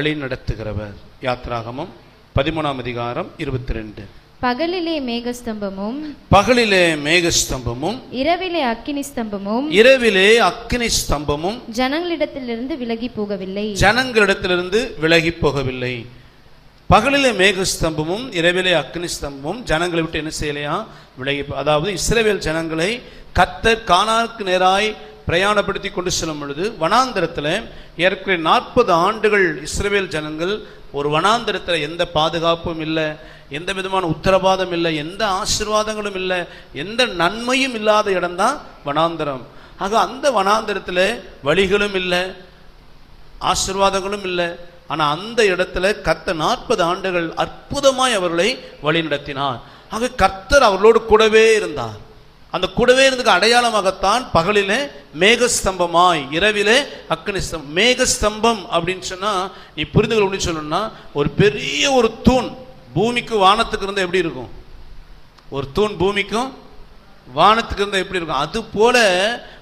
வழி நடத்துகிறவர் யாத்ராகமம் பதிமூணாம் அதிகாரம் இருபத்தி ரெண்டு பகலிலே மேகஸ்தம்பமும் பகலிலே மேகஸ்தம்பமும் இரவிலே அக்கினி ஸ்தம்பமும் இரவிலே அக்கினி ஸ்தம்பமும் ஜனங்களிடத்திலிருந்து விலகி போகவில்லை ஜனங்களிடத்திலிருந்து விலகி போகவில்லை பகலிலே மேகஸ்தம்பமும் இரவிலே அக்னி ஸ்தம்பமும் ஜனங்களை விட்டு என்ன செய்யலையா? விலகி அதாவது இஸ்ரவேல் ஜனங்களை கத்தர் கானானுக்கு நேராய் பிரயாணப்படுத்தி கொண்டு செல்லும் பொழுது வனாந்திரத்தில் ஏற்கனவே நாற்பது ஆண்டுகள் இஸ்ரேல் ஜனங்கள் ஒரு வனாந்திரத்தில் எந்த பாதுகாப்பும் இல்லை எந்த விதமான உத்தரவாதம் இல்லை எந்த ஆசிர்வாதங்களும் இல்லை எந்த நன்மையும் இல்லாத இடம்தான் வனாந்தரம். ஆக அந்த வனாந்திரத்தில் வழிகளும் இல்லை ஆசீர்வாதங்களும் இல்லை. ஆனால் அந்த இடத்துல கத்த நாற்பது ஆண்டுகள் அற்புதமாய் அவர்களை வழிநடத்தினார். ஆக கர்த்தர் அவர்களோடு கூடவே இருந்தார். அந்த கூடவே இருந்ததுக்கு அடையாளமாகத்தான் பகலிலே மேகஸ்தம்பமாய் இரவிலே அக்னி ஸ்தம்பம் மேகஸ்தம்பம் அப்படின்னு சொன்னால் நீ புரிந்து கொள்ள அப்படின்னு சொல்லணும்னா ஒரு பெரிய ஒரு தூண் பூமிக்கு வானத்துக்கு இருந்தால் எப்படி இருக்கும்? ஒரு தூண் பூமிக்கும் வானத்துக்கு இருந்தால் எப்படி இருக்கும்? அது போல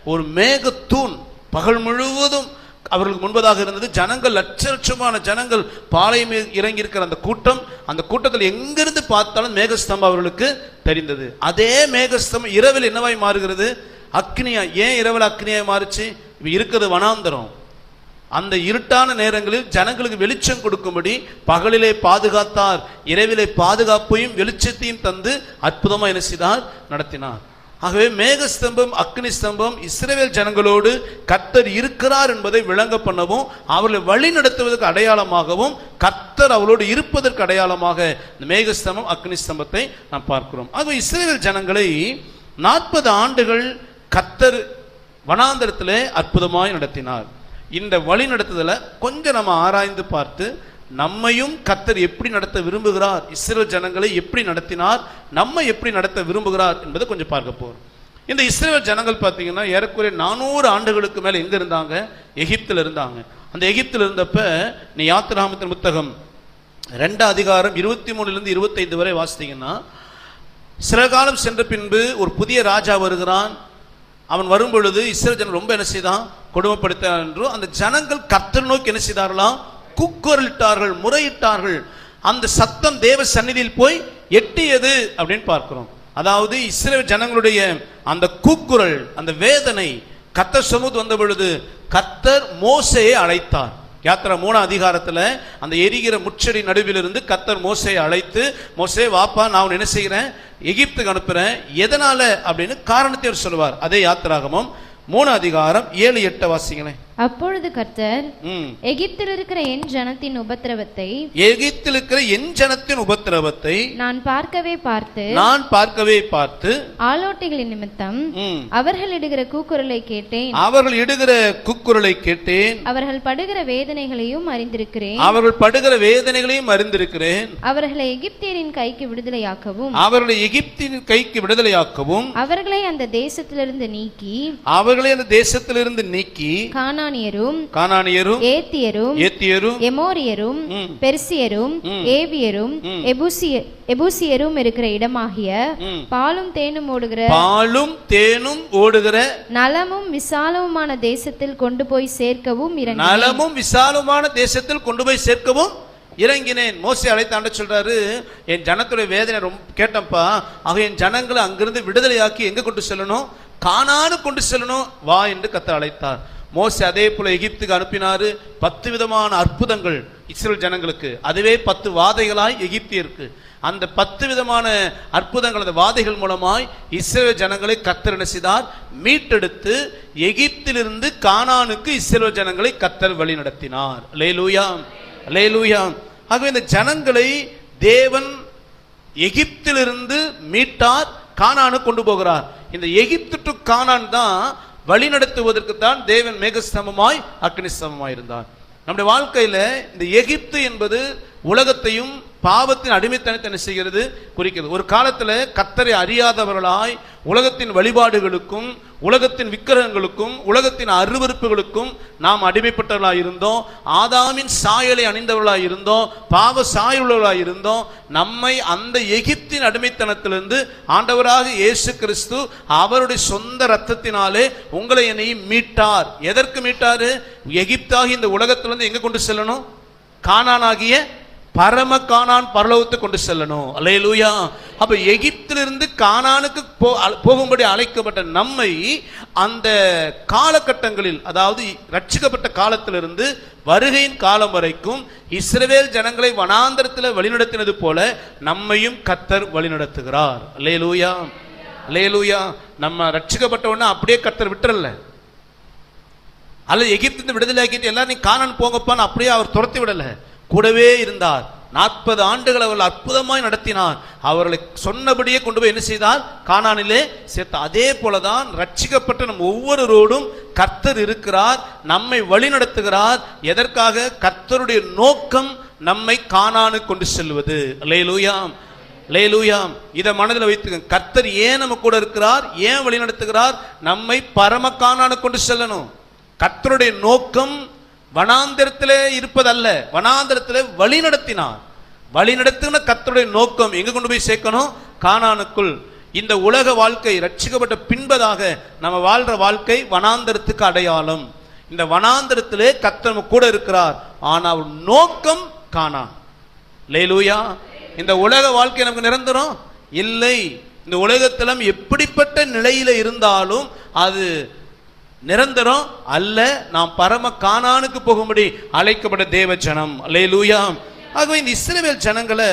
ஒரு மேகத்தூண் பகல் முழுவதும் அவர்களுக்கு முன்பதாக இருந்தது ஜனங்கள் லட்ச லட்சமான ஜனங்கள் பாளையம் இறங்கி இருக்கிற அந்த கூட்டம் அந்த கூட்டத்தில் எங்கிருந்து பார்த்தாலும் மேகஸ்தம்பம் அவர்களுக்கு தெரிந்தது. அதே மேகஸ்தம்பம் இரவில் என்னவாய் மாறுகிறது? அக்னியா ஏன் இரவில் அக்னியாய் மாறுச்சு? இருக்கிறது வனாந்தரம். அந்த இருட்டான நேரங்களில் ஜனங்களுக்கு வெளிச்சம் கொடுக்கும்படி பகலிலே பாதுகாத்தார். இரவிலே பாதுகாப்பையும் வெளிச்சத்தையும் தந்து அற்புதமாக என்ன செய்தார்? நடத்தினார். ஆகவே மேகஸ்தம்பம் அக்னி ஸ்தம்பம் இஸ்ரவேல் ஜனங்களோடு கத்தர் இருக்கிறார் என்பதை விளங்க பண்ணவும் அவர்களை வழி நடத்துவதற்கு அடையாளமாகவும் கத்தர் அவளோடு இருப்பதற்கு அடையாளமாக இந்த மேகஸ்தம்பம் அக்னி ஸ்தம்பத்தை நாம் பார்க்கிறோம். ஆகவே இஸ்ரவேல் ஜனங்களை நாற்பது ஆண்டுகள் கத்தர் வனாந்தரத்தில் அற்புதமாய் நடத்தினார். இந்த வழி நடத்துதலை கொஞ்சம் நம்ம ஆராய்ந்து பார்த்து நம்மையும் கத்தர் எப்படி நடத்த விரும்புகிறார்? இஸ்ரேல் ஜனங்களை எப்படி நடத்தினார்? நம்ம எப்படி நடத்த விரும்புகிறார் என்பதை கொஞ்சம் பார்க்க போறோம். இந்த இஸ்ரேல் ஜனங்கள் பார்த்தீங்கன்னா ஏறக்குறைய நானூறு ஆண்டுகளுக்கு மேல எங்க இருந்தாங்க? எகிப்தில் இருந்தாங்க. அந்த எகிப்தில் இருந்தப்ப நீ யாத்திராமத்தின் புத்தகம் ரெண்டு அதிகாரம் இருபத்தி மூணுலேருந்து இருபத்தைந்து வரை வாசித்தீங்கன்னா சில காலம் சென்ற பின்பு ஒரு புதிய ராஜா வருகிறான். அவன் வரும் பொழுது இஸ்ரேல் ஜனம் ரொம்ப என்ன செய்தான்? கொடுமைப்படுத்தினார் என்றும் அந்த ஜனங்கள் கர்த்தர் நோக்கி என்ன செய்தார்களாம்? கூக்குரலிட்டார்கள் முறையிட்டார்கள். அந்த சத்தம் தேவ சந்நிதியில் போய் எட்டியது அப்படின்னு பார்க்கிறோம். அதாவது இஸ்ரேல் ஜனங்களுடைய அந்த கூக்குரல் அந்த வேதனை கத்தர் சமூத் வந்த பொழுது கத்தர் மோசையை அழைத்தார். யாத்திரா மூணாம் அதிகாரத்தில் அந்த எரிகிற முச்சடி நடுவிலிருந்து கத்தர் மோசையை அழைத்து மோசே வாப்பா நான் உன்னை என்ன செய்கிறேன்? எகிப்துக்கு அனுப்புறேன். எதனால? அப்படின்னு காரணத்தை அவர் சொல்லுவார். அதே யாத்திராகமும் மூணு அதிகாரம் ஏழு எட்ட வாசிங்களேன். அப்பொழுது கர்த்தர் எகிப்தில் இருக்கிற என் ஜனத்தின் உபத்திரவத்தை எகிப்தில் இருக்கிற என் ஜனத்தின் உபத்திரவத்தை நான் பார்க்கவே பார்த்து நான் பார்க்கவே பார்த்து ஆலோட்டிகளின் நிமித்தம் அவர்கள் இடுகிற கூக்குரலை கேட்டேன். அவர்கள் இடுகிற குக்குரலை கேட்டேன். அவர்கள் படுகிற வேதனைகளையும் அறிந்திருக்கிறேன். அவர்கள் படுகிற வேதனைகளையும் அறிந்திருக்கிறேன். அவர்களை எகிப்தியரின் கைக்கு விடுதலையாக்கவும் அவர்களை எகிப்தின் கைக்கு விடுதலையாக்கவும் அவர்களை அந்த தேசத்திலிருந்து நீக்கி அவர்களை அந்த தேசத்திலிருந்து நீக்கி கானானியரும் கானானியரும் ஏத்தியரும் ஏத்தியரும் எமோரியரும். பெர்சியரும். ஏவியரும். எபூசிய எபூசியரும் இருக்கிற இடமாகிய. பாலும் தேனும் ஓடுகிற பாலும் தேனும் ஓடுகிற நலமும் விசாலமுமான தேசத்தில் கொண்டு போய் சேர்க்கவும் இறங்கி நலமும் விசாலமான தேசத்தில் கொண்டு போய் சேர்க்கவும் இறங்கினேன் மோசே அழைத்தாண்ட சொல்றாரு என் ஜனத்துடைய வேதனை ரொம்ப கேட்டப்பா ஆக என் ஜனங்களை அங்கிருந்து விடுதலையாக்கி எங்க கொண்டு செல்லணும் காணானு கொண்டு செல்லணும் வா என்று கத்தர் அழைத்தார் மோசே அதே போல எகிப்துக்கு அனுப்பினாரு பத்து விதமான அற்புதங்கள் இஸ்ரேல் ஜனங்களுக்கு. அதுவே பத்து வாதைகளாய் எகிப்தியருக்கு. அந்த பத்து விதமான அற்புதங்கள் அந்த வாதைகள் மூலமாய் இஸ்ரேல் ஜனங்களை கத்தர் செய்தார்? மீட்டெடுத்து எகிப்திலிருந்து கானானுக்கு இஸ்ரேல் ஜனங்களை கத்தர் வழி நடத்தினார். லேலூயா லேலூயா ஆகவே இந்த ஜனங்களை தேவன் எகிப்திலிருந்து மீட்டார் கானானு கொண்டு போகிறார். இந்த எகிப்து டு கானான் தான் வழி நடத்துவதற்குத்தான் தேவன் மேகஸ்தமமாய் அக்னிஸ்தமமாய் இருந்தார். நம்முடைய வாழ்க்கையில இந்த எகிப்து என்பது உலகத்தையும் பாவத்தின் அடிமைத்தனத்தை என்ன செய்கிறது? குறிக்கிறது. ஒரு காலத்தில் கத்தரை அறியாதவர்களாய் உலகத்தின் வழிபாடுகளுக்கும் உலகத்தின் விக்கிரகங்களுக்கும் உலகத்தின் அருவருப்புகளுக்கும் நாம் அடிமைப்பட்டவர்களாக இருந்தோம். ஆதாமின் சாயலை அணிந்தவர்களாக இருந்தோம். பாவ சாயுள்ளவர்களாக இருந்தோம். நம்மை அந்த எகிப்தின் அடிமைத்தனத்திலிருந்து ஆண்டவராக இயேசு கிறிஸ்து அவருடைய சொந்த ரத்தத்தினாலே உங்களை என்னையும் மீட்டார். எதற்கு மீட்டார்? எகிப்தாகி இந்த உலகத்திலிருந்து எங்கே கொண்டு செல்லணும்? கானானாகிய பரம கானான் பரலோகத்தை கொண்டு செல்லணும். அலையலூயா அப்ப எகிப்திலிருந்து கானானுக்கு போ போகும்படி அழைக்கப்பட்ட நம்மை அந்த காலகட்டங்களில் அதாவது ரட்சிக்கப்பட்ட காலத்திலிருந்து வருகையின் காலம் வரைக்கும் இஸ்ரவேல் ஜனங்களை வனாந்தரத்தில் வழிநடத்தினது போல நம்மையும் கத்தர் வழிநடத்துகிறார். அலையலூயா அலையலூயா நம்ம ரட்சிக்கப்பட்டவொன்னே அப்படியே கத்தர் விட்டுறல. அல்லது எகிப்திலிருந்து விடுதலை ஆக்கிட்டு எல்லாரும் நீ போங்கப்பான்னு அப்படியே அவர் துரத்தி விடலை. கூடவே இருந்தார். நாற்பது ஆண்டுகள் அவர்கள் அற்புதமாய் நடத்தினார். அவர்களை சொன்னபடியே கொண்டு போய் என்ன செய்தார்? காணானிலே சேர்த்தார் அதே போலதான் ரட்சிக்கப்பட்ட நம் ஒவ்வொருவரோடும் கர்த்தர் இருக்கிறார் நம்மை வழி நடத்துகிறார். எதற்காக? கர்த்தருடைய நோக்கம் நம்மை காணானு கொண்டு செல்வது. லேலூயாம் லேலூயாம் இதை மனதில் வைத்துக்க கர்த்தர் ஏன் நம்ம கூட இருக்கிறார்? ஏன் வழி நடத்துகிறார்? நம்மை பரம காணானு கொண்டு செல்லணும். கர்த்தருடைய நோக்கம் வனாந்திரத்திலே இருப்பதல்ல. வனாந்திரத்திலே வழி நடத்தினார். வழி நடத்தின கத்தருடைய நோக்கம் எங்க கொண்டு போய் சேர்க்கணும்? கானானுக்குள். இந்த உலக வாழ்க்கை ரட்சிக்கப்பட்ட பின்பதாக நம்ம வாழ்ற வாழ்க்கை வனாந்திரத்துக்கு அடையாளம். இந்த வனாந்திரத்திலே கர்த்தர் நம்ம கூட இருக்கிறார். ஆனால் நோக்கம் காணான் லேலூயா இந்த உலக வாழ்க்கை நமக்கு நிரந்தரம்? இல்லை. இந்த உலகத்திலும் எப்படிப்பட்ட நிலையில இருந்தாலும் அது நிரந்தரம் அல்ல நாம் பரம காணானுக்கு போகும்படி அழைக்கப்பட்ட தேவ ஜனம். லேலூயா ஆகவே இந்த இஸ்ரவேல் ஜனங்களை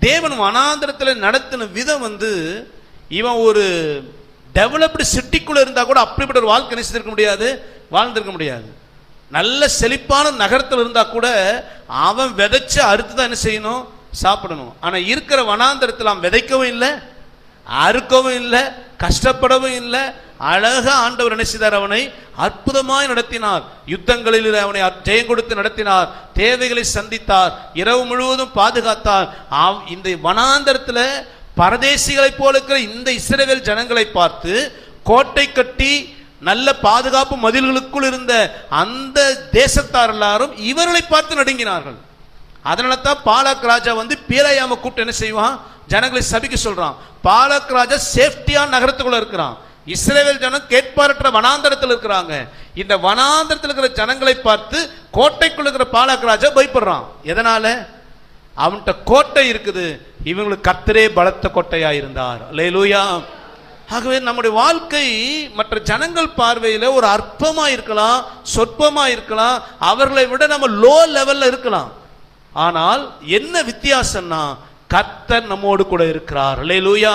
தேவன் வனாந்திரத்தில் நடத்தின விதம் வந்து இவன் ஒரு டெவலப்டு சிட்டிக்குள்ள இருந்தா கூட அப்படிப்பட்ட ஒரு வாழ்க்கை நினைச்சிருக்க முடியாது வாழ்ந்திருக்க முடியாது. நல்ல செழிப்பான நகரத்தில் இருந்தா கூட அவன் விதைச்ச அறுத்து தான் என்ன செய்யணும்? சாப்பிடணும். ஆனா இருக்கிற வனாந்திரத்தில் அவன் விதைக்கவும் இல்லை அறுக்கவும் இல்லை கஷ்டப்படவும் இல்லை. அழகா ஆண்டவர் என்ன செய்தார்? அவனை அற்புதமாய் நடத்தினார். யுத்தங்களில் அவனை ஜெயம் கொடுத்து நடத்தினார். தேவைகளை சந்தித்தார். இரவு முழுவதும் பாதுகாத்தார். இந்த வனாந்தரத்தில் பரதேசிகளைப் போல இருக்கிற இந்த இஸ்ரவேல் ஜனங்களை பார்த்து கோட்டை கட்டி நல்ல பாதுகாப்பு மதில்களுக்குள் இருந்த அந்த தேசத்தார் எல்லாரும் இவர்களை பார்த்து நடுங்கினார்கள். அதனால தான் பாலக் ராஜா வந்து பீலையாம கூப்பிட்டு என்ன செய்வான்? ஜனங்களை சபிக்க சொல்றான். பாலக் ராஜா சேஃப்டியான நகரத்துக்குள்ள இருக்கிறான். இஸ்ரேல் ஜனம் கேட்பாரற்ற வனாந்தரத்தில் இருக்கிறாங்க. இந்த வனாந்தரத்தில் இருக்கிற ஜனங்களை பார்த்து கோட்டைக்குள்ள இருக்கிற பாலக் ராஜா பயப்படுறான். எதனால? அவன்கிட்ட கோட்டை இருக்குது. இவங்களுக்கு கத்தரே பலத்த கோட்டையா இருந்தார் லேலூயா ஆகவே நம்முடைய வாழ்க்கை மற்ற ஜனங்கள் பார்வையில் ஒரு அற்பமா இருக்கலாம் சொற்பமா இருக்கலாம் அவர்களை விட நம்ம லோ லெவல்ல இருக்கலாம். ஆனால் என்ன வித்தியாசம்னா கர்த்தர் நம்மோடு கூட இருக்கிறார். லேலூயா